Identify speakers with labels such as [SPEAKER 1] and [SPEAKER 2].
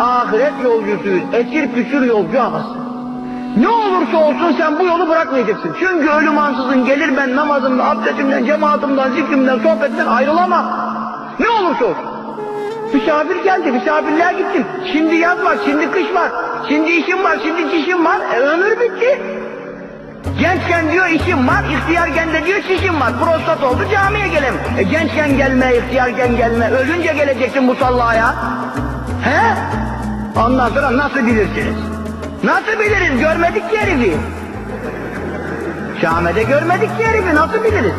[SPEAKER 1] ahiret yolcusuyuz. Esir püsür yolcu havası. Ne olursa olsun sen bu yolu bırakmayacaksın. Çünkü ölüm ansızın gelir ben namazımdan, abdestimden, cemaatimden, zikrimden, sohbetten ayrılamam. Ne olursa olsun. Misafir geldi, misafirliğe gittim. Şimdi yaz var, şimdi kış var. Şimdi işim var, şimdi çişim var. E, ömür bitti. Gençken diyor işim var, ihtiyarken de diyor çişim var. Prostat oldu camiye gelem. E, gençken gelme, ihtiyarken gelme. Ölünce geleceksin musallaya. He? Ondan sonra nasıl bilirsiniz? Nasıl biliriz? Görmedik ki herifi. Şame'de görmedik ki herifi. Nasıl biliriz?